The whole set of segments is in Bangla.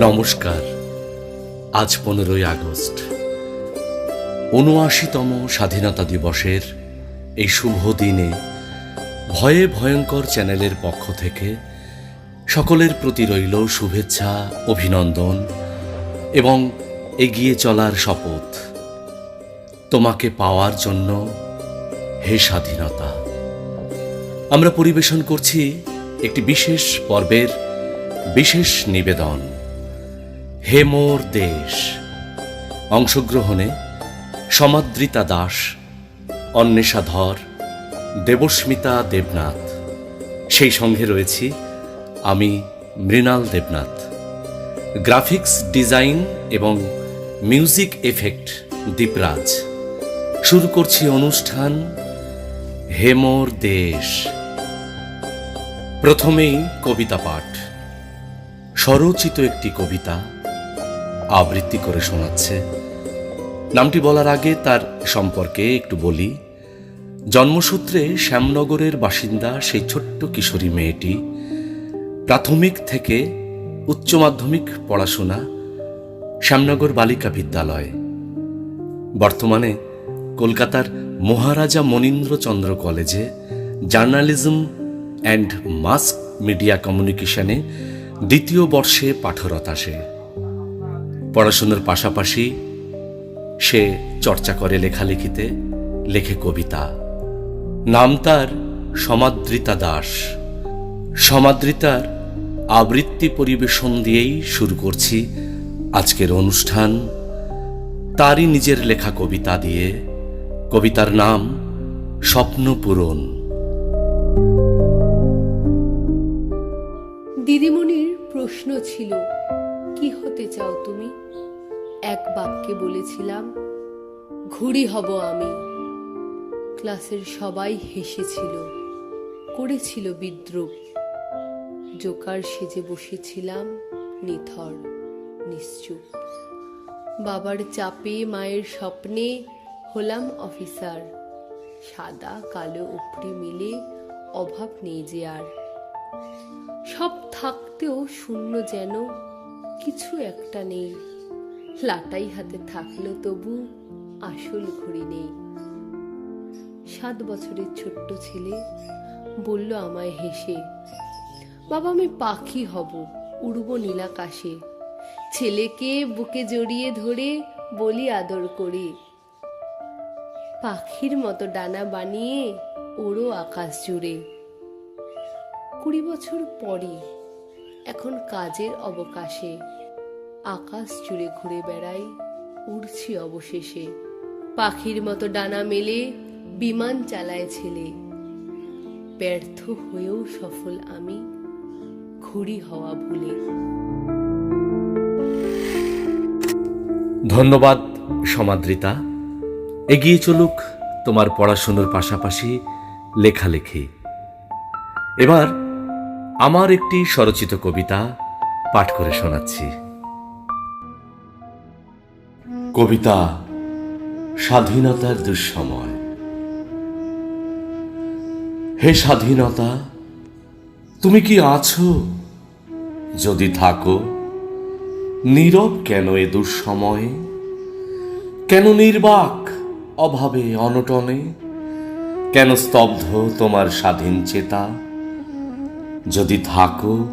নমস্কার। আজ পনেরোই আগস্ট। উনআশিতম স্বাধীনতা দিবসের এই শুভ দিনে ভয়ে ভয়ঙ্কর চ্যানেলের পক্ষ থেকে সকলের প্রতি রইল শুভেচ্ছা, অভিনন্দন এবং এগিয়ে চলার শপথ। তোমাকে পাওয়ার জন্য হে স্বাধীনতা। আমরা পরিবেশন করছি একটি বিশেষ পর্বের বিশেষ নিবেদন। হে মোর দেশ। অংশগ্রহণে সমাদ্রিতা দাস অন্বেষা ধর দেবস্মিতা দেবনাথ। সেই সঙ্গে রয়েছি আমি মৃণাল দেবনাথ। গ্রাফিক্স ডিজাইন এবং মিউজিক এফেক্ট দীপরাজ। শুরু করছি অনুষ্ঠান হেমোর দেশ। প্রথমেই কবিতা পাঠ। স্বরচিত একটি কবিতা আবৃত্তি করে শোনাচ্ছে। নামটি বলার আগে তার সম্পর্কে একটু বলি। জন্মসূত্রে শ্যামনগরের বাসিন্দা সেই ছোট্ট কিশোরী মেয়েটি প্রাথমিক থেকে উচ্চ মাধ্যমিক পড়াশোনা শ্যামনগর বালিকা বিদ্যালয়। বর্তমানে কলকাতার মহারাজা মনীন্দ্রচন্দ্র কলেজে জার্নালিজম অ্যান্ড মাস মিডিয়া কমিউনিকেশনে দ্বিতীয় বর্ষে পাঠরতা সে পড়াশোনার পাশাপাশি সে চর্চা করে লেখালেখিতে, লেখে কবিতা। নাম তার সমাদ্রিতা দাস। সমাদ্রিতার আবৃত্তি পরিবেশন দিয়েই শুরু করছি আজকের অনুষ্ঠান। তারই নিজের লেখা কবিতা দিয়ে। কবিতার নাম স্বপ্ন পূরণ। দিদিমণির প্রশ্ন ছিল কি হতে চাও তুমি? এক বাক্যে বলেছিলাম, ঘুড়ি হব আমি। ক্লাসের সবাই হেসেছিল, করেছিল বিদ্রুপ। জোকার সেজে বসেছিলাম, নিথর, নিশ্চুপ। বাবার চাপে মায়ের স্বপ্নে হলাম অফিসার। সাদা, কালো, উপরি মিলে অভাব নেই যে আর। সব থাকতেও শূন্য যেন কিছু একটা নেই। লাটাই হাতে থাকল তবু আসল ঘড়ি নেই। সাত বছরের ছোট্ট ছেলে বলল আমায় হেসে, বাবা, আমি পাখি হব, উড়ব নীলাকাশে। ছেলেকে বুকে জড়িয়ে ধরে বলি আদর করে। পাখির মতো ডানা বানিয়ে ওড়ো আকাশ জুড়ে। কুড়ি বছর পরে এখন কাজের অবকাশে। আকাশ জুড়ে ঘুরে বেড়াই, উড়ছি অবশেষে। পাখির মতো ডানা মেলে, বিমান চালায় ছেলে। ব্যর্থ হয়েও সফল আমি ঘুরি হওয়া ভুলে। ধন্যবাদ সমাদ্রিতা এগিয়ে চলুক তোমার পড়াশুনোর পাশাপাশি লেখালেখি। এবার আমার একটি স্বরচিত কবিতা পাঠ করে শোনাচ্ছি। কবিতা, স্বাধীনতার দুঃসময়। হে স্বাধীনতা, তুমি কি আছো? যদি থাকো, নীরব কেন এ দুঃসময়ে? কেন নির্বাক অভাবে অনটনে? কেন স্তব্ধ তোমার স্বাধীন চেতা? যদি থাকো,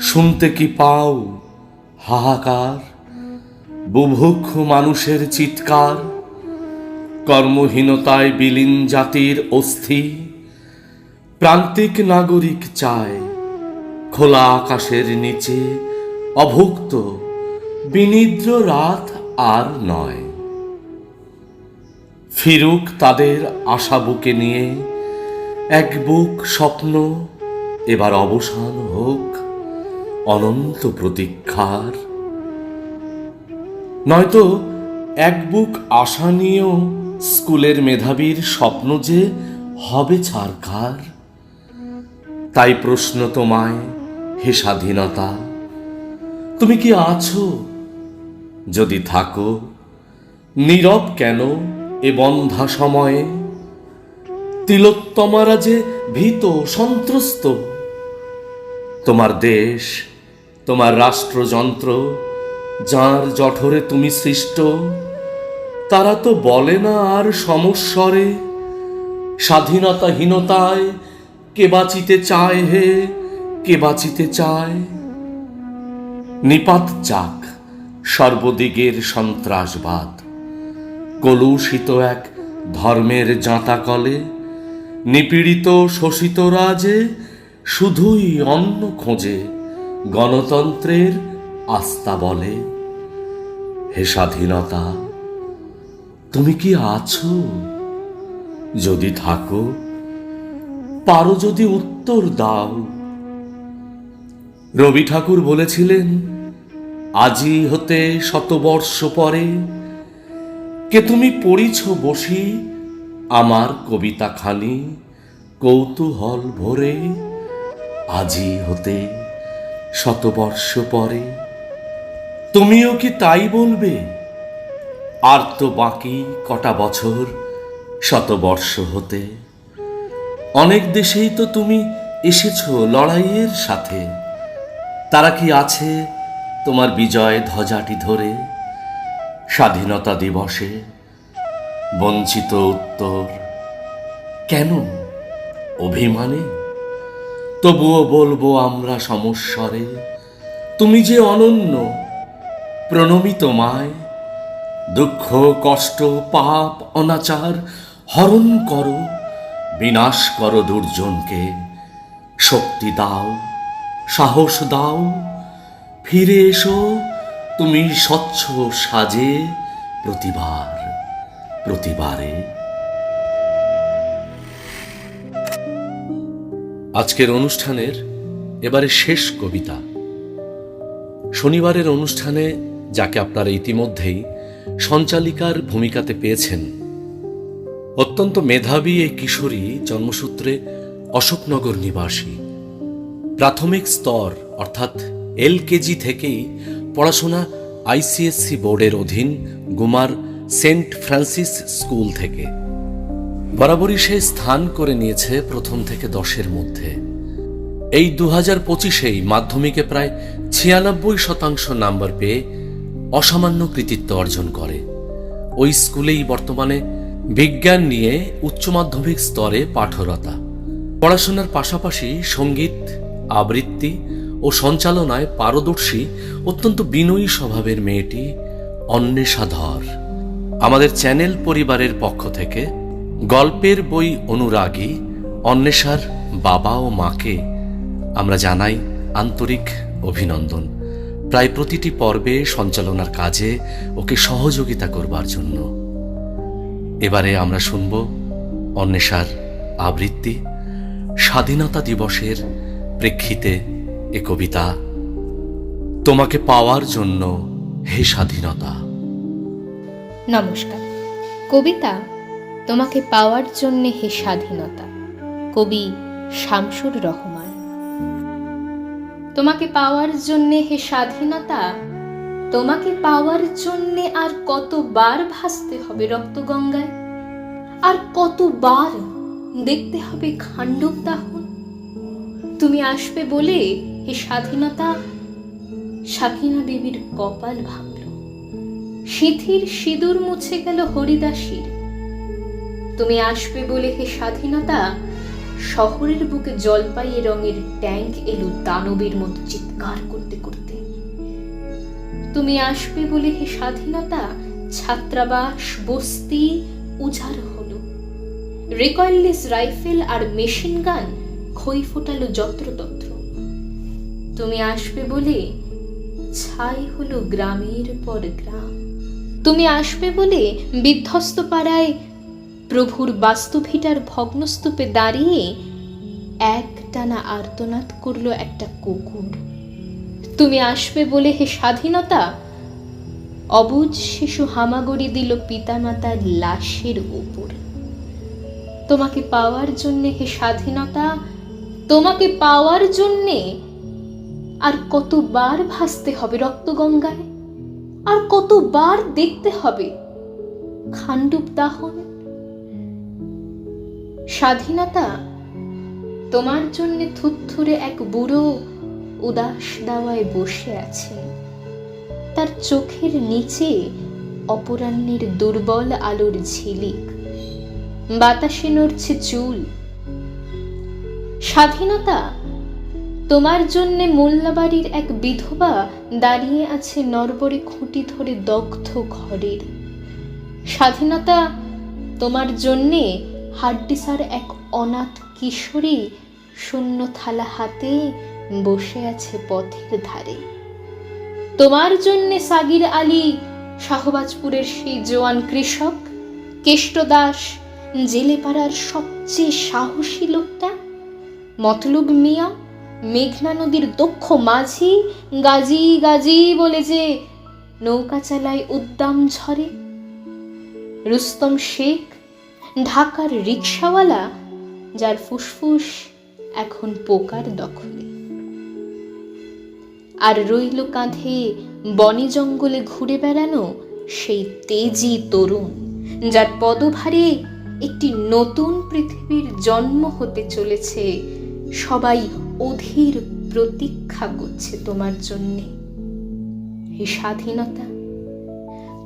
শুনতে কি পাও? হাহাকার, বুভুক্ষ মানুষের চিৎকার, কর্মহীনতায় বিলীন জাতির অস্থি, প্রান্তিক নাগরিক চায়, খোলা আকাশের নিচে অভুক্ত, বিনিদ্র রাত আর নয়। ফিরুক তাদের আশা বুকে নিয়ে, এক বুক স্বপ্ন এবার অবসান হোক, অনন্ত প্রতীক্ষার। নয়তো এক বুক আশা নিয়েও স্কুলের মেধাবীর স্বপ্ন যে হবে ছারখার। তাই প্রশ্ন তোমায় হে স্বাধীনতা, তুমি কি আছো? যদি থাকো, নীরব কেন এ বন্ধা সময়ে? তিলোত্তমারা যে ভীত, সন্ত্রস্ত তোমার দেশ, তোমার রাষ্ট্রযন্ত্র, যার জঠরে তুমি সৃষ্ট, তারা তো বলে না আর সমস্বরে, স্বাধীনতাহীনতায় কে বাঁচিতে চায় হে, কে বাঁচিতে চায়? নিপাত যাক সর্বদিগের সন্ত্রাসবাদ, কলুষিত এক ধর্মের জাঁতা কলে নিপীড়িত শোষিত রাজে শুধুই অন্ন খোঁজে, গণতন্ত্রের আস্থা বলে। হে স্বাধীনতা, তুমি কি আছো? যদি থাকো, পারো যদি উত্তর দাও। রবি ঠাকুর বলেছিলেন, আজি হতে শতবর্ষ পরে কে তুমি পড়িছ বসি, আমার কবিতা খানি কৌতূহল ভরে। আজি হতে শতবর্ষ পরে। তুমিও কি তাই বলবে? আর তো বাকি কটা বছর শতবর্ষ হতে। অনেক দেশেই তো তুমি এসেছ লড়াইয়ের সাথে। তারা কি আছে তোমার বিজয় ধ্বজাটি ধরে? স্বাধীনতা দিবসে বঞ্চিত উত্তর কেন অভিমানে? তবুও বলব আমরা সমস্বরে, তুমি যে অনন্য প্রণমী তোমায় দুঃখ, কষ্ট, পাপ, অনাচার হরণ করো, বিনাশ করো দুর্জনকে, শক্তি দাও, সাহস দাও, ফিরে এসো, তুমি স্বচ্ছ সাজে প্রতিবার, প্রতিবারে। আজকের অনুষ্ঠানের এবারে শেষ কবিতা। শনিবারের অনুষ্ঠানে, যাকে আপনারা ইতিমধ্যেই সঞ্চালিকার ভূমিকাতে পেয়েছেন, অত্যন্ত মেধাবী এই কিশোরী জন্মসূত্রে অশোকনগর নিবাসী। প্রাথমিক স্তর, অর্থাৎ এলকেজি থেকেই পড়াশোনা আইসিএসসি বোর্ডের অধীন গুমার সেন্ট ফ্রান্সিস স্কুল থেকে। বরাবরই সে স্থান করে নিয়েছে প্রথম থেকে দশের মধ্যে। এই দু হাজার পঁচিশেই মাধ্যমিকে প্রায় ছিয়ানব্বই শতাংশ নাম্বার পেয়ে অসামান্য কৃতিত্ব অর্জন করে। ওই স্কুলেই বর্তমানে বিজ্ঞান নিয়ে উচ্চ মাধ্যমিক স্তরে পাঠরতা। পড়াশোনার পাশাপাশি সংগীত, আবৃত্তি ও সঞ্চালনায় পারদর্শী, অত্যন্ত বিনয়ী স্বভাবের মেয়েটি অন্বেষাধর। আমাদের চ্যানেল পরিবারের পক্ষ থেকে গল্পের বই অনুরাগী, অন্বেষার বাবা ও মাকে আমরা জানাই আন্তরিক অভিনন্দন। প্রায় প্রতিটি পর্বে সঞ্চালনার কাজে ওকে সহযোগিতা করবার জন্য। এবারে আমরা শুনব অন্বেষার আবৃত্তি, স্বাধীনতা দিবসের প্রেক্ষিতে এ কবিতা, তোমাকে পাওয়ার জন্য হে স্বাধীনতা। নমস্কার। কবিতা তোমাকে পাওয়ার জন্যে হে স্বাধীনতা। কবি শামসুর রহমান। তোমাকে পাওয়ার জন্যে হে স্বাধীনতা, তোমাকে পাওয়ার জন্যে আর কতবার ভাসতে হবে রক্তগঙ্গায়? আর কতবার দেখতে হবে খাণ্ডব দাহন তুমি আসবে বলে হে স্বাধীনতা সাকিনা দেবীর কপাল ভাঙল। সিথির সিঁদুর মুছে গেল হরিদাসীর। তুমি আসবে বলে হে স্বাধীনতা? শহরের বুকে জলপাইয়ে রঙের ট্যাঙ্ক এলো দানবের মতো চিৎকার করতে করতে। তুমি আসবে বলে হে স্বাধীনতা? ছাত্রাবাস, বস্তি, উজাড় হলো। রেকয়েললেস রাইফেল আর মেশিন গান খই ফোটালো যত্রতত্র। তুমি আসবে বলে ছাই হলো গ্রামের পর গ্রাম। তুমি আসবে বলে বিধ্বস্ত পাড়ায় প্রভুর বাস্তুভিটার ভগ্নস্তূপে দাঁড়িয়ে এক টানা আর্তনাদ করল একটা কুকুর। তুমি আসবে বলে হে স্বাধীনতা? অবুজ শিশু হামাগড়ি দিল পিতামাতার লাশের উপর। তোমাকে পাওয়ার জন্যে হে স্বাধীনতা, তোমাকে পাওয়ার জন্যে আর কতবার ভাসতে হবে রক্তগঙ্গায়? আর কতবার দেখতে হবে? খান্ডুপ দাহন স্বাধীনতা তোমার জন্য থুত্থুরে এক বুড়ো উদাস দাওয়ায় বসে আছে। তার চোখের নিচে অপরাহ্নের দুর্বল আলোর ঝিলিক। বাতাসে নড়ছে চুল। স্বাধীনতা তোমার জন্যে মোল্লাবাড়ির এক বিধবা দাঁড়িয়ে আছে নরবরে খুঁটি ধরে দগ্ধ ঘরের। স্বাধীনতা তোমার জন্যে হাড্ডিসার এক অনাথ কিশোরী শূন্য থালা হাতে বসে আছে পথের ধারে। তোমার জন্যে সাগির আলী, শাহবাজপুরের সেই জোয়ান কৃষক, কেষ্ট কেষ্টদাস জেলেপাড়ার সবচেয়ে সাহসী লোকটা, মতলুব মিয়া, মেঘনা নদীর দক্ষ মাঝি, গাজি গাজি বলে যে নৌকা চালায় উদ্দাম ঝরে রুস্তম শেখ ঢাকার রিক্সাওয়ালা যার ফুসফুস এখন পোকার দখলে। আর রইল কাঁধে বনে জঙ্গলে ঘুরে বেড়ানো সেই তেজি তরুণ, যার পদভারে একটি নতুন পৃথিবীর জন্ম হতে চলেছে। সবাই অধীর প্রতীক্ষা করছে তোমার জন্যে। স্বাধীনতা,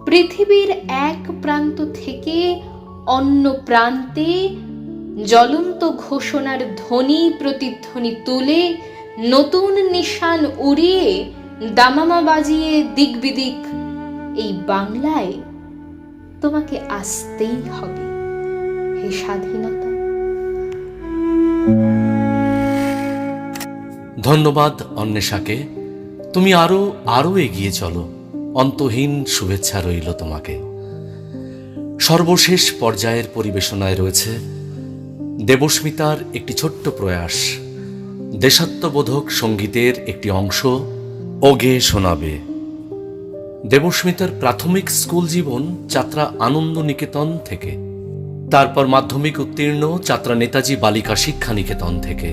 পৃথিবীর এক প্রান্ত থেকে অন্য প্রান্তে জ্বলন্ত ঘোষণার ধ্বনি প্রতিধ্বনি তুলে নতুন নিশান উড়িয়ে দামামা বাজিয়ে দিক বিদিক এই বাংলায় তোমাকে আসতেই হবে হে স্বাধীনতা। ধন্যবাদ অন্বেষাকে। তুমি আরও আরও এগিয়ে চলো। অন্তহীন শুভেচ্ছা রইল তোমাকে। সর্বশেষ পর্যায়ের পরিবেশনায় রয়েছে দেবস্মিতার একটি ছোট্ট প্রয়াস। দেশাত্মবোধক সঙ্গীতের একটি অংশ, ওগে শোনাবে। দেবস্মিতার প্রাথমিক স্কুল জীবন চাত্রা আনন্দ নিকেতন থেকে। তারপর মাধ্যমিক উত্তীর্ণ চাত্রা নেতাজি বালিকা শিক্ষা নিকেতন থেকে।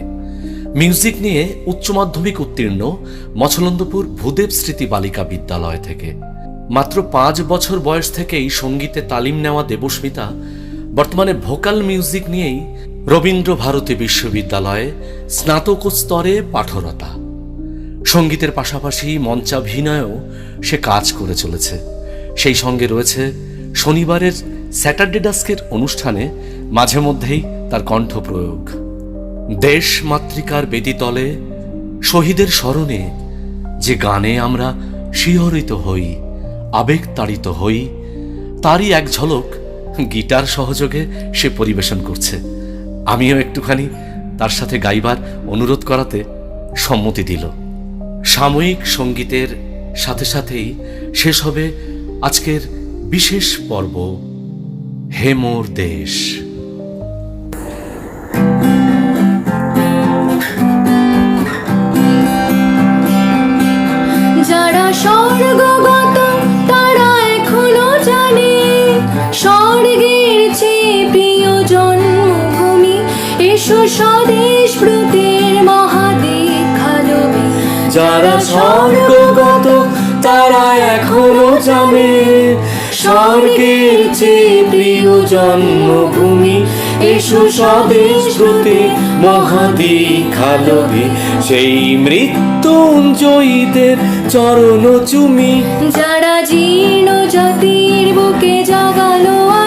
মিউজিক নিয়ে উচ্চ মাধ্যমিক উত্তীর্ণ মছলন্দপুর ভূদেব স্মৃতি বালিকা বিদ্যালয় থেকে। মাত্র পাঁচ বছর বয়স থেকেই সঙ্গীতে তালিম নেওয়া দেবস্মিতা বর্তমানে ভোকাল মিউজিক নিয়েই রবীন্দ্র ভারতী বিশ্ববিদ্যালয়ে স্নাতক স্তরে পাঠরতা। সঙ্গীতের পাশাপাশি মঞ্চাভিনয়েও সে কাজ করে চলেছে। সেই সঙ্গে রয়েছে শনিবারের স্যাটারডে ডাস্কের অনুষ্ঠানে মাঝে মধ্যেই তার কণ্ঠ প্রয়োগ। দেশ মাতৃকার বেদিতলে শহীদের স্মরণে যে গানে আমরা শিহরিত হই আবেগ তাড়িত হই, তারই এক ঝলক গিটার সহযোগে সে পরিবেশন করছে। আমিও একটুখানি তার সাথে গাইবার অনুরোধ করাতে সম্মতি দিল। সাময়িক সঙ্গীতের সাথে সাথেই শেষ হবে আজকের বিশেষ পর্ব, হে মোর দেশ। যারা স্বর্গগত যারা স্বর্গগত, তারা এখনও জানে। স্বর্গের চেয়ে প্রিয় জন্মভূমি এসো স্বদেশ প্রতি মহাদীখালভি সেই মৃত্যুঞ্জয়ীদের চরণ চুমি যারা জীর্ণ জাতির বুকে জাগালো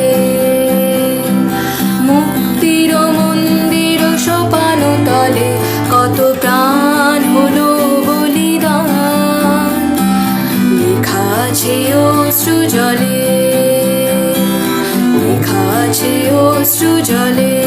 অশ্রু জলে লেখা আছে অশ্রু জলে